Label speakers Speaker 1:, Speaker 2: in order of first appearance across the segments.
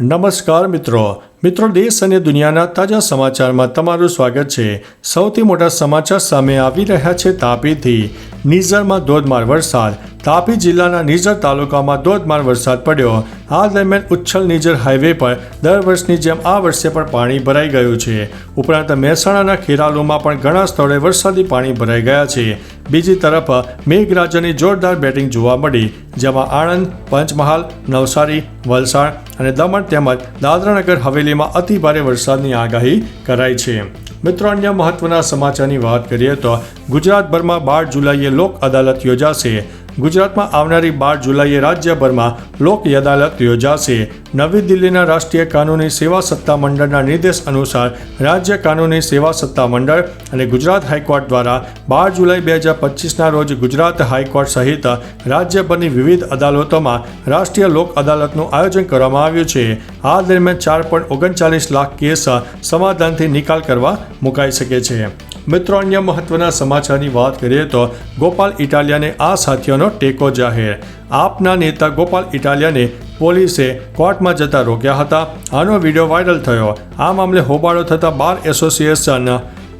Speaker 1: નમસ્કાર મિત્રો. મિત્રો, દેશ અને દુનિયાના તાજા સમાચારમાં તમારું સ્વાગત છે. સૌથી મોટા સમાચાર સામે આવી રહ્યા છે તાપીથી. નિઝરમાં ધોધમાર વરસાદ. તાપી જિલ્લાના નિઝર તાલુકામાં ધોધમાર વરસાદ પડ્યો. આ દરમિયાન ઉચ્છલ નિઝર હાઈવે પર દર વર્ષની જેમ આ વર્ષે પણ પાણી ભરાઈ ગયું છે. ઉપરાંત મહેસાણાના ખેરાલુમાં પણ ઘણા સ્થળે વરસાદી પાણી ભરાઈ ગયા છે. બીજી તરફ મેઘરાજાની જોરદાર બેટિંગ જોવા મળી, જેમાં આણંદ, પંચમહાલ, નવસારી, વલસાડ અને દમણ તેમજ દાદરાનગર હવેલીમાં અતિ ભારે વરસાદની આગાહી કરાઈ છે. મિત્રો, અન્ય મહત્વના સમાચારની વાત કરીએ તો ગુજરાતભરમાં બાર જુલાઈએ લોક અદાલત યોજાશે. ગુજરાતમાં આવનારી બાર જુલાઈએ રાજ્યભરમાં લોક અદાલત યોજાશે. નવી દિલ્હીના રાષ્ટ્રીય કાનૂની સેવા સત્તા મંડળના નિર્દેશ અનુસાર રાજ્ય કાનૂની સેવા સત્તા મંડળ અને ગુજરાત હાઈકોર્ટ દ્વારા બાર જુલાઈ બે હજાર પચીસના રોજ ગુજરાત હાઈકોર્ટ સહિત રાજ્યભરની વિવિધ અદાલતોમાં રાષ્ટ્રીય લોક અદાલતનું આયોજન કરવામાં આવ્યું છે. આ દરમિયાન ચાર પોઈન્ટ ઓગણચાલીસ લાખ કેસ સમાધાનથી નિકાલ કરવા મુકાઈ શકે છે. મિત્રો, અન્ય મહત્વના સમાચારની વાત કરીએ તો ગોપાલ ઇટાલિયાને આ સાથીઓનો ટેકો જાહેર. આપના નેતા ગોપાલ ઇટાલિયાને પોલીસે કોર્ટમાં જતા રોક્યા હતા. આનો વીડિયો વાયરલ થયો. આ મામલે હોબાળો થતાં બાર એસોસિએશન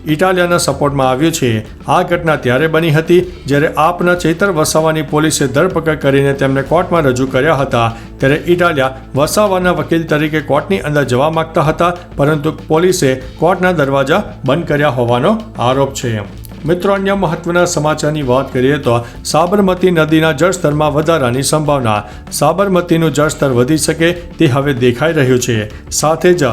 Speaker 1: ઇટાલિયાના સપોર્ટમાં આવ્યું છે. આ ઘટના ત્યારે બની હતી જ્યારે આપના ચેતર વસાવાની પોલીસે ધરપકડ કરીને તેમને કોર્ટમાં રજૂ કર્યા હતા. ત્યારે ઇટાલિયા વસાવાના વકીલ તરીકે કોર્ટની અંદર જવા માંગતા હતા, પરંતુ પોલીસે કોર્ટના દરવાજા બંધ કર્યા હોવાનો આરોપ છે મિત્રો, અન્ય મહત્વના સમાચારની વાત કરીએ તો સાબરમતી નદીના જળસ્તરમાં વધારાની સંભાવના. સાબરમતીનું જળસ્તર વધી શકે તે હવે દેખાઈ રહ્યું છે. સાથે જ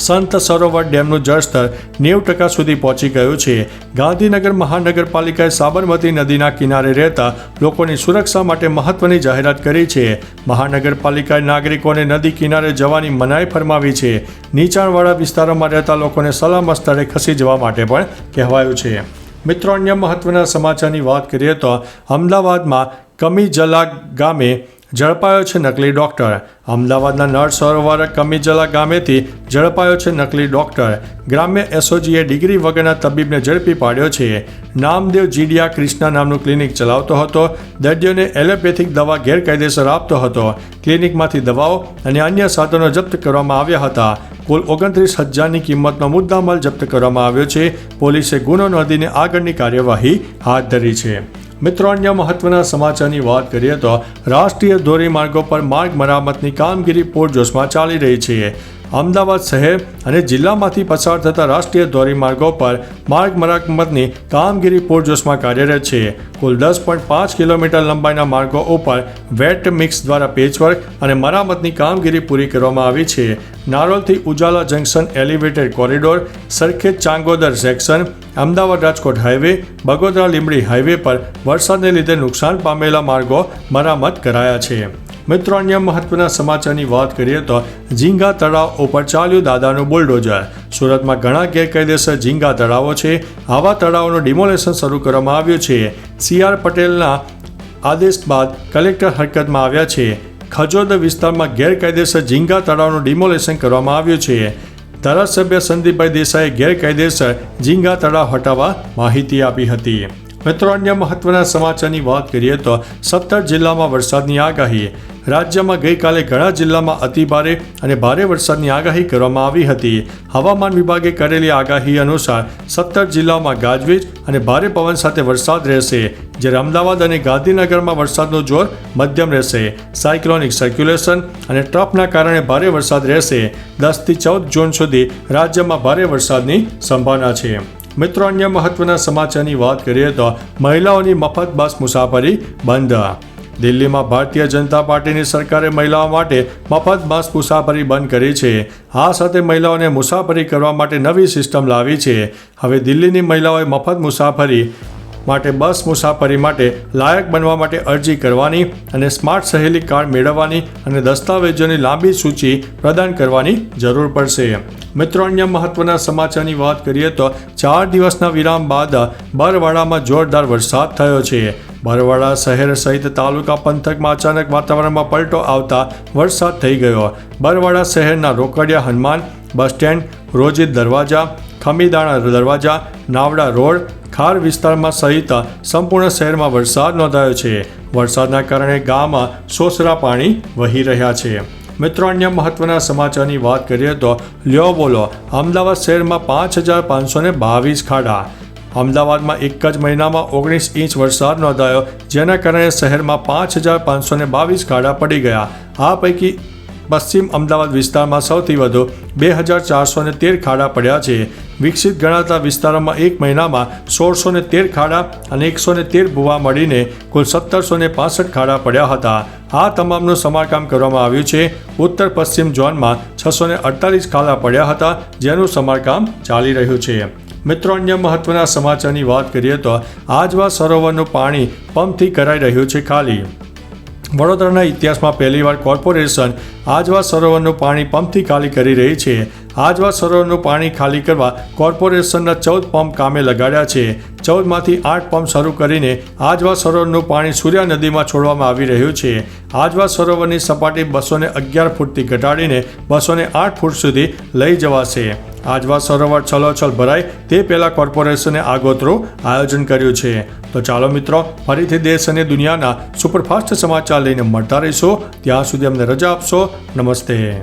Speaker 1: સંત સરોવર ડેમનું જળસ્તર નેવું ટકા સુધી પહોંચી ગયું છે. ગાંધીનગર મહાનગરપાલિકાએ સાબરમતી નદીના કિનારે રહેતા લોકોની સુરક્ષા માટે મહત્વની જાહેરાત કરી છે. મહાનગરપાલિકાએ નાગરિકોને નદી કિનારે જવાની મનાઈ ફરમાવી છે. નીચાણવાળા વિસ્તારોમાં રહેતા લોકોને સલામત સ્થળે ખસી જવા માટે પણ કહેવાયું છે. મિત્રો, અન્ય મહત્વના સમાચારની વાત કરીએ તો અમદાવાદમાં કમીજલા ગામે ઝડપાયો છે નકલી ડોક્ટર. અમદાવાદના નળ સરોવર કમીજલા ગામેથી ઝડપાયો છે નકલી ડોક્ટર. ગ્રામ્ય એસઓજીએ ડિગ્રી વગરના તબીબને ઝડપી પાડ્યો છે. નામદેવ જીડિયા ક્રિષ્ના નામનું ક્લિનિક ચલાવતો હતો. દર્દીઓને એલોપેથિક દવા ગેરકાયદેસર આપતો હતો. ક્લિનિકમાંથી દવાઓ અને અન્ય સાધનો જપ્ત કરવામાં આવ્યા હતા. કુલ ઓગણત્રીસ હજારની કિંમતનો મુદ્દામાલ જપ્ત કરવામાં આવ્યો છે. પોલીસે ગુનો નોંધીને આગળની કાર્યવાહી હાથ ધરી છે. મિત્રો, અન્ય મહત્વના સમાચારની વાત કરીએ તો રાષ્ટ્રીય ધોરીમાર્ગો પર માર્ગ મરામતની કામગીરી પૂરજોશમાં ચાલી રહી છે. અમદાવાદ શહેર અને જિલ્લામાંથી પસાર થતા રાષ્ટ્રીય ધોરીમાર્ગો પર માર્ગ મરામતની કામગીરી પૂરજોશમાં કાર્યરત છે. કુલ દસ પોઈન્ટ પાંચ કિલોમીટર લંબાઈના માર્ગો ઉપર વેટ મિક્સ દ્વારા પેચવર્ક અને મરામતની કામગીરી પૂરી કરવામાં આવી છે. નારોલથી Ujala junction elevated corridor, Sarkhej Changodar section, Ahmedabad Rajkot highway, Bagodara Limbdi highway પર વરસાદને લીધે નુકસાન પામેલા માર્ગો મરામત કરાયા છે. મિત્રો, અન્ય મહત્વના સમાચારની વાત કરીએ તો ઝીંગા તળાવ ઉપર ચાલ્યું દાદાનું બુલડોઝર. સુરતમાં ઘણા ગેરકાયદેસર ઝીંગા તળાવો છે. આવા તળાવોનું ડિમોલેશન શરૂ કરવામાં આવ્યું છે. સીઆર પટેલના આદેશ બાદ કલેક્ટર હરકતમાં આવ્યા છે. ખજોદ વિસ્તારમાં ગેરકાયદેસર ઝીંગા તળાવનું ડિમોલેશન કરવામાં આવ્યું છે. ધારાસભ્ય સંદીપભાઈ દેસાઈએ ગેરકાયદેસર ઝીંગા તળાવ હટાવવા માહિતી આપી હતી. મિત્રો, અન્ય મહત્વના સમાચારની વાત કરીએ તો સત્તર જિલ્લામાં વરસાદની આગાહી. રાજ્યમાં ગઈકાલે ઘણા જિલ્લામાં અતિભારે અને ભારે વરસાદની આગાહી કરવામાં આવી હતી. હવામાન વિભાગે કરેલી આગાહી અનુસાર સત્તર જિલ્લાઓમાં ગાજવીજ અને ભારે પવન સાથે વરસાદ રહેશે, જ્યારે અમદાવાદ અને ગાંધીનગરમાં વરસાદનું જોર મધ્યમ રહેશે. સાયક્લોનિક સર્ક્યુલેશન અને ટ્રફના કારણે ભારે વરસાદ રહેશે. દસથી ચૌદ જૂન સુધી રાજ્યમાં ભારે વરસાદની સંભાવના છે. મિત્રો, અન્ય મહત્વના સમાચારની વાત કરીએ તો મહિલાઓની મફત બસ મુસાફરી બંધ. દિલ્હીમાં ભારતીય જનતા પાર્ટીની સરકારે મહિલાઓ માટે મફત બસ મુસાફરી બંધ કરી છે. આ સાથે મહિલાઓને મુસાફરી કરવા માટે નવી સિસ્ટમ લાવી છે. હવે દિલ્હીની મહિલાઓએ મફત મુસાફરી માટે બસ મુસાફરી માટે લાયક બનવા માટે અરજી કરવાની અને સ્માર્ટ સહેલી કાર્ડ મેળવવાની અને દસ્તાવેજોની લાંબી સૂચિ પ્રદાન કરવાની જરૂર પડશે. મિત્રો, અન્ય મહત્વના સમાચારની વાત કરીએ તો ચાર દિવસના વિરામ બાદ બરવાડામાં જોરદાર વરસાદ થયો છે. બરવાડા શહેર સહિત તાલુકા પંથકમાં અચાનક વાતાવરણમાં પલટો આવતા વરસાદ થઈ ગયો. બરવાડા શહેરના રોકડિયા હનુમાન બસ સ્ટેન્ડ રોજિત દરવાજા ખમીદાણા દરવાજા, નાવડા રોડ, ખાર વિસ્તારમાં સહિત સંપૂર્ણ શહેરમાં વરસાદ નોંધાયો છે. વરસાદના કારણે ગામમાં સોસરા પાણી વહી રહ્યા છે. મિત્રો, અન્ય મહત્વના સમાચારની વાત કરીએ તો લ્યો બોલો, અમદાવાદ શહેરમાં પાંચ હજાર પાંચસો ને બાવીસ ખાડા. અમદાવાદમાં એક જ મહિનામાં ઓગણીસ ઇંચ વરસાદ નોંધાયો, જેના કારણે શહેરમાં પાંચ હજાર પાંચસો બાવીસ ખાડા પડી ગયા. આ પૈકી પશ્ચિમ અમદાવાદ વિસ્તારમાં સૌથી વધુ બે હજાર ચારસો તેર ખાડા પડ્યા છે. વિકસિત ગણાતા વિસ્તારોમાં એક મહિનામાં સોળસો તેર ખાડા અને એકસો તેર ભૂવા મળીને કુલ સત્તરસો ને ખાડા પડ્યા હતા. આ તમામનું સમારકામ કરવામાં આવ્યું છે. ઉત્તર પશ્ચિમ ઝોનમાં છસો અડતાલીસ ખાડા પડ્યા હતા, જેનું સમારકામ ચાલી રહ્યું છે. મિત્રો, અન્ય મહત્વના સમાચારની વાત કરીએ તો આજવા સરોવરનું પાણી પંપથી કરાઈ રહ્યું છે ખાલી. વડોદરાના ઇતિહાસમાં પહેલીવાર કોર્પોરેશન આજવા સરોવરનું પાણી પંપથી ખાલી કરી રહી છે. આજવા સરોવરનું પાણી ખાલી કરવા કોર્પોરેશનના ચૌદ પંપ કામે લગાડ્યા છે. ચૌદમાંથી આઠ પંપ શરૂ કરીને આજવા સરોવરનું પાણી સૂર્યા નદીમાં છોડવામાં આવી રહ્યું છે. આજવા સરોવરની સપાટી બસોને અગિયાર ફૂટથી ઘટાડીને બસોને આઠ ફૂટ સુધી લઈ જવાશે. આજવા સરોવર છલોછલ ભરાય. તે પહેલાં કોર્પોરેશને આગોતરું આયોજન કર્યું છે. તો ચાલો મિત્રો, ફરીથી દેશ અને દુનિયાના સુપરફાસ્ટ સમાચાર લઈને મળતા રહીશું. ત્યાં સુધી અમને રજા આપશો. નમસ્તે.